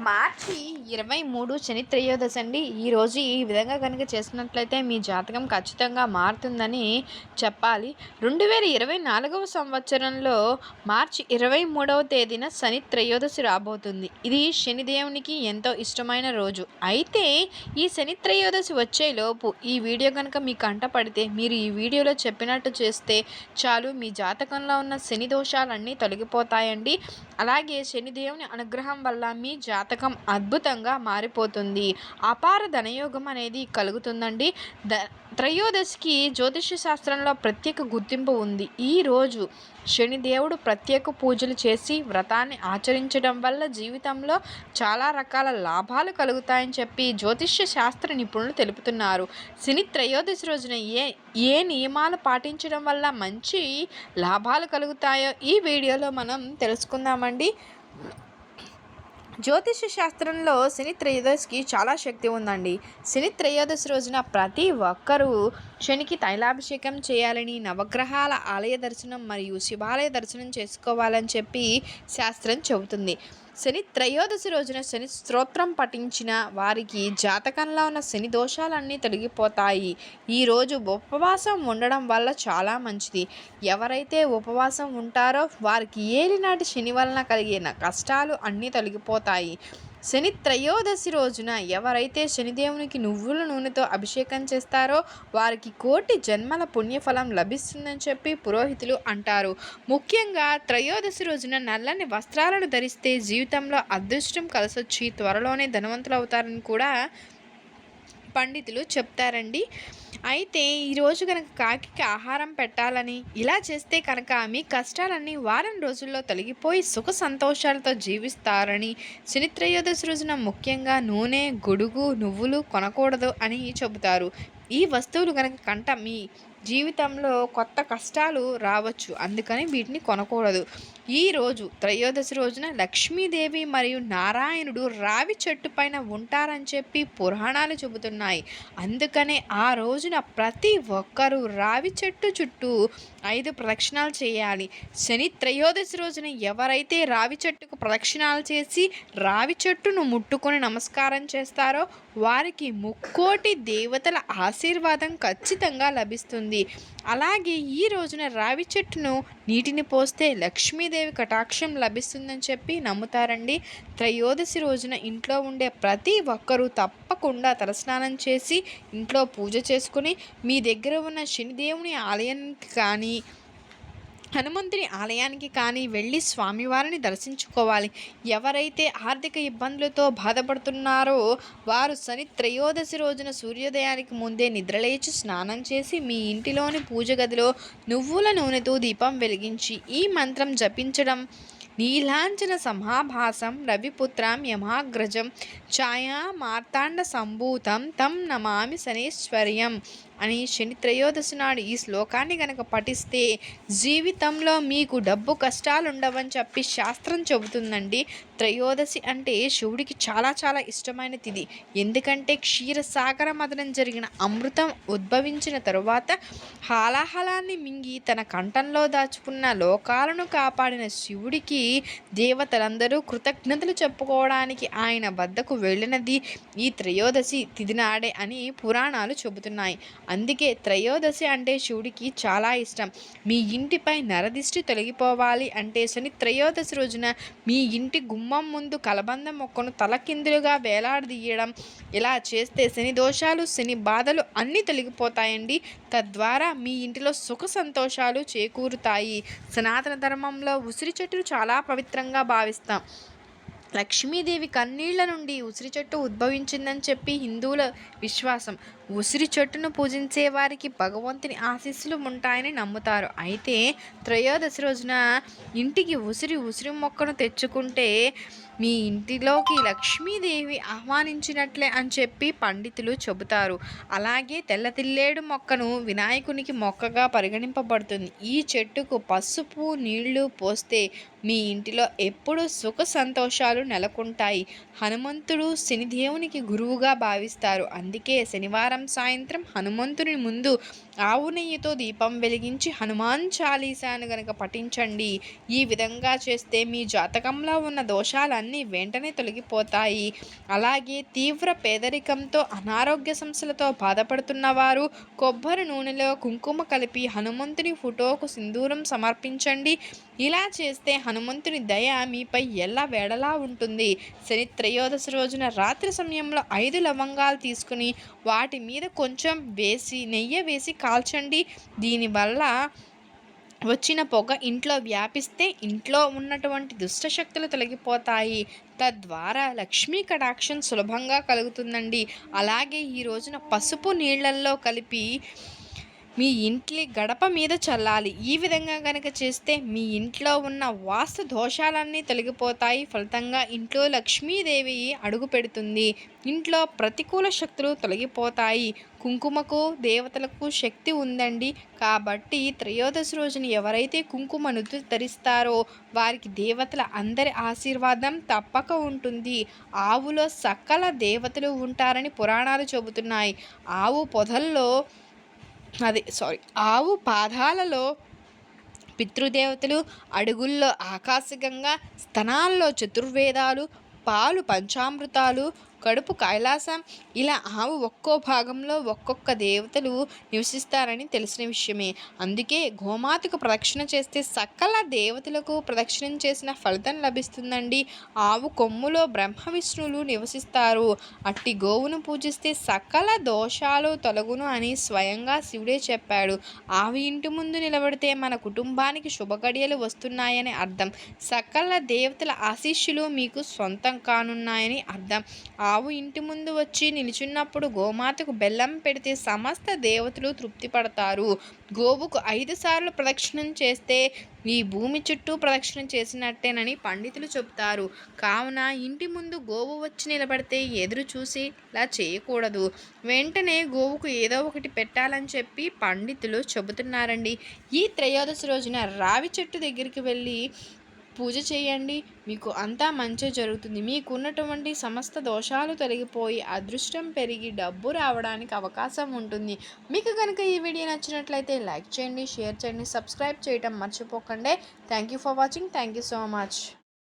మార్చి ఇరవై మూడు శని త్రయోదశి అండి. ఈరోజు ఈ విధంగా కనుక చేసినట్లయితే మీ జాతకం ఖచ్చితంగా మారుతుందని చెప్పాలి. రెండు వేల ఇరవై నాలుగవ సంవత్సరంలో మార్చి ఇరవై మూడవ తేదీన శని త్రయోదశి రాబోతుంది. ఇది శనిదేవునికి ఎంతో ఇష్టమైన రోజు. అయితే ఈ శని త్రయోదశి వచ్చేలోపు ఈ వీడియో కనుక మీ కంట పడితే మీరు ఈ వీడియోలో చెప్పినట్టు చేస్తే చాలు మీ జాతకంలో ఉన్న శని దోషాలన్నీ తొలగిపోతాయండి. అలాగే శనిదేవుని అనుగ్రహం వల్ల మీ జా జాతకం అద్భుతంగా మారిపోతుంది. అపార ధనయోగం అనేది కలుగుతుందండి. ద త్రయోదశికి జ్యోతిష శాస్త్రంలో ప్రత్యేక గుర్తింపు ఉంది. ఈరోజు శనిదేవుడు ప్రత్యేక పూజలు చేసి వ్రతాన్ని ఆచరించడం వల్ల జీవితంలో చాలా రకాల లాభాలు కలుగుతాయని చెప్పి జ్యోతిష్య శాస్త్ర నిపుణులు తెలుపుతున్నారు. శని త్రయోదశి రోజున ఏ ఏ నియమాలు పాటించడం వల్ల మంచి లాభాలు కలుగుతాయో ఈ వీడియోలో మనం తెలుసుకుందామండి. జ్యోతిష శాస్త్రంలో శని త్రయోదశికి చాలా శక్తి ఉందండి. శని త్రయోదశి రోజున ప్రతి ఒక్కరూ శనికి తైలాభిషేకం చేయాలని నవగ్రహాల ఆలయ దర్శనం మరియు శివాలయ దర్శనం చేసుకోవాలని చెప్పి శాస్త్రం చెబుతుంది. శని త్రయోదశి రోజున శని స్తోత్రం పఠించిన వారికి జాతకంలో ఉన్న శని దోషాలన్నీ తొలగిపోతాయి. ఈరోజు ఉపవాసం ఉండడం వల్ల చాలా మంచిది. ఎవరైతే ఉపవాసం ఉంటారో వారికి ఏలినాటి శని వలన కలిగిన కష్టాలు అన్నీ తొలగిపోతాయి. శని త్రయోదశి రోజున ఎవరైతే శనిదేవునికి నువ్వుల నూనెతో అభిషేకం చేస్తారో వారికి కోటి జన్మల పుణ్యఫలం లభిస్తుందని చెప్పి పురోహితులు అంటారు. ముఖ్యంగా త్రయోదశి రోజున నల్లని వస్త్రాలను ధరిస్తే జీవితంలో అదృష్టం కలిసొచ్చి త్వరలోనే ధనవంతులు అవుతారని కూడా పండితులు చెప్తారండి. అయితే ఈరోజు కనుక కాకి ఆహారం పెట్టాలని ఇలా చేస్తే కనుక మీ కష్టాలన్నీ వారం రోజుల్లో తొలగిపోయి సుఖ సంతోషాలతో జీవిస్తారని శనిత్రయోదశి రోజున ముఖ్యంగా నూనె గొడుగు నువ్వులు కొనకూడదు అని చెబుతారు. ఈ వస్తువులు కనుక కంట మీ జీవితంలో కొత్త కష్టాలు రావచ్చు. అందుకని వీటిని కొనకూడదు. ఈరోజు త్రయోదశి రోజున లక్ష్మీదేవి మరియు నారాయణుడు రావి చెట్టు పైన ఉంటారని చెప్పి పురాణాలు చెబుతున్నాయి. అందుకనే ఆ రోజున ప్రతి ఒక్కరూ రావి చెట్టు చుట్టూ ఐదు ప్రదక్షిణాలు చేయాలి. శని త్రయోదశి రోజున ఎవరైతే రావి చెట్టుకు ప్రదక్షిణాలు చేసి రావి చెట్టును ముట్టుకొని నమస్కారం చేస్తారో వారికి ముక్కోటి దేవతల ఆశీర్వాదం ఖచ్చితంగా లభిస్తుంది. అలాగే ఈ రోజున రావి చెట్టును నీటిని పోస్తే లక్ష్మీదేవి కటాక్షం లభిస్తుందని చెప్పి నమ్ముతారండి. త్రయోదశి రోజున ఇంట్లో ఉండే ప్రతి ఒక్కరూ తప్పకుండా తలస్నానం చేసి ఇంట్లో పూజ చేసుకుని మీ దగ్గర ఉన్న శనిదేవుని ఆలయానికి కానీ హనుమంతుని ఆలయానికి కానీ వెళ్ళి స్వామివారిని దర్శించుకోవాలి. ఎవరైతే ఆర్థిక ఇబ్బందులతో బాధపడుతున్నారో వారు శని త్రయోదశి రోజున సూర్యోదయానికి ముందే నిద్రలేచి స్నానం చేసి మీ ఇంటిలోని పూజ గదిలో నువ్వుల నూనెతో దీపం వెలిగించి ఈ మంత్రం జపించడం. నీలాంచన సమాభాసం రవిపుత్రం యమాగ్రజం ఛాయా మార్తాండ సంభూతం తం నమామి శనేశ్వర్యం. అని శని త్రయోదశి నాడు ఈ శ్లోకాన్ని గనక పఠిస్తే జీవితంలో మీకు డబ్బు కష్టాలు ఉండవని చెప్పి శాస్త్రం చెబుతుందండి. త్రయోదశి అంటే శివుడికి చాలా చాలా ఇష్టమైన తిది ఎందుకంటే క్షీరసాగర మదనం జరిగిన అమృతం ఉద్భవించిన తరువాత హాలాహలాన్ని మింగి తన కంఠంలో దాచుకున్న లోకాలను కాపాడిన శివుడికి దేవతలందరూ కృతజ్ఞతలు చెప్పుకోవడానికి ఆయన వద్దకు వెళ్ళినది ఈ త్రయోదశి తిదినాడే అని పురాణాలు చెబుతున్నాయి. అందుకే త్రయోదశి అంటే శివుడికి చాలా ఇష్టం. మీ ఇంటిపై నరదిష్టి తొలగిపోవాలి అంటే శని త్రయోదశి రోజున మీ ఇంటి గుమ్మం ముందు కలబంద మొక్కను తలకిందులుగా వేలాడదీయడం. ఇలా చేస్తే శని దోషాలు శని బాధలు అన్నీ తొలగిపోతాయండి. తద్వారా మీ ఇంటిలో సుఖ సంతోషాలు చేకూరుతాయి. సనాతన ధర్మంలో ఉసిరి చెట్టును చాలా పవిత్రంగా భావిస్తాం. లక్ష్మీదేవి కన్నీళ్ళ నుండి ఉసిరి చెట్టు ఉద్భవించిందని చెప్పి హిందువుల విశ్వాసం. ఉసిరి చెట్టును పూజించే వారికి భగవంతుని ఆశీస్సులు ఉంటాయని నమ్ముతారు. అయితే త్రయోదశి రోజున ఇంటికి ఉసిరి ఉసిరి మొక్కను తెచ్చుకుంటే మీ ఇంటిలోకి లక్ష్మీదేవి ఆహ్వానించినట్లే అని చెప్పి పండితులు చెబుతారు. అలాగే తెల్లతిల్లేడు మొక్కను వినాయకునికి మొక్కగా పరిగణింపబడుతుంది. ఈ చెట్టుకు పసుపు నీళ్ళు పోస్తే మీ ఇంటిలో ఎప్పుడూ సుఖ సంతోషాలు నెలకొంటాయి. హనుమంతుడు శనిదేవునికి గురువుగా భావిస్తారు. అందుకే శనివారం సాయంత్రం హనుమంతుని ముందు ఆవు నెయ్యితో దీపం వెలిగించి హనుమాన్ చాలీసాను గనక పఠించండి. ఈ విధంగా చేస్తే మీ జాతకంలో ఉన్న దోషాలన్నీ వెంటనే తొలగిపోతాయి. అలాగే తీవ్ర పేదరికంతో అనారోగ్య సమస్యలతో బాధపడుతున్న వారు కొబ్బరి నూనెలో కుంకుమ కలిపి హనుమంతుని ఫోటోకు సింధూరం సమర్పించండి. ఇలా చేస్తే హనుమంతుని దయ మీపై ఎల్ల వేడలా ఉంటుంది. శని త్రయోదశి రోజున రాత్రి సమయంలో ఐదు లవంగాలు తీసుకుని వాటి మీద కొంచెం వేసి నెయ్యి వేసి కాల్చండి. దీనివల్ల వచ్చిన పొగ ఇంట్లో వ్యాపిస్తే ఇంట్లో ఉన్నటువంటి దుష్టశక్తులు తొలగిపోతాయి. తద్వారా లక్ష్మీ కటాక్షం సులభంగా కలుగుతుందండి. అలాగే ఈ రోజున పసుపు నీళ్ళల్లో కలిపి మీ ఇంటి గడప మీద చల్లాలి. ఈ విధంగా కనుక చేస్తే మీ ఇంట్లో ఉన్న వాస్తు దోషాలన్నీ తొలగిపోతాయి. ఫలితంగా ఇంట్లో లక్ష్మీదేవి అడుగు పెడుతుంది. ఇంట్లో ప్రతికూల శక్తులు తొలగిపోతాయి. కుంకుమకు దేవతలకు శక్తి ఉందండి. కాబట్టి త్రయోదశి రోజున ఎవరైతే కుంకుమను ధరిస్తారో వారికి దేవతల అందరి ఆశీర్వాదం తప్పక ఉంటుంది. ఆవులో సకల దేవతలు ఉంటారని పురాణాలు చెబుతున్నాయి. ఆవు పొదల్లో అది సారీ ఆవు పాదాలలో పితృదేవతలు అడుగుల్లో ఆకాశగంగా స్తనాల్లో చతుర్వేదాలు పాలు పంచామృతాలు కడుపు కైలాసం. ఇలా ఆవు ఒక్కో భాగంలో ఒక్కొక్క దేవతలు నివసిస్తారని తెలిసిన విషయమే. అందుకే గోమాతకు ప్రదక్షిణ చేస్తే సకల దేవతలకు ప్రదక్షిణం చేసిన ఫలితం లభిస్తుందండి. ఆవు కొమ్ములో బ్రహ్మ విష్ణువులు నివసిస్తారు. అట్టి గోవును పూజిస్తే సకల దోషాలు తొలగును అని స్వయంగా శివుడే చెప్పాడు. ఆవు ఇంటి ముందు నిలబడితే మన కుటుంబానికి శుభగడియలు వస్తున్నాయని అర్థం. సకల దేవతల ఆశీస్సులు మీకు సొంతం కానున్నాయని అర్థం. ఆవు ఇంటి ముందు వచ్చి నిలుచున్నప్పుడు గోమాతకు బెల్లం పెడితే సమస్త దేవతలు తృప్తి పడతారు గోవుకు ఐదు సార్లు ప్రదక్షిణం చేస్తే ఈ భూమి చుట్టూ ప్రదక్షిణం చేసినట్టేనని పండితులు చెబుతారు. కావున ఇంటి ముందు గోవు వచ్చి నిలబడితే ఎదురు చూసి ఇలా చేయకూడదు. వెంటనే గోవుకు ఏదో ఒకటి పెట్టాలని చెప్పి పండితులు చెబుతున్నారండి. ఈ త్రయోదశి రోజున రావి చెట్టు దగ్గరికి వెళ్ళి పూజ చేయండి. మీకు అంతా మంచి జరుగుతుంది. మీకు ఉన్నటువంటి సమస్త దోషాలు తొలగిపోయి అదృష్టం పెరిగి డబ్బు రావడానికి అవకాశం ఉంటుంది. మీకు కనుక ఈ వీడియో నచ్చినట్లయితే లైక్ చేయండి షేర్ చేయండి సబ్స్క్రైబ్ చేయటం మర్చిపోకండి. Thank you for watching. Thank you so much.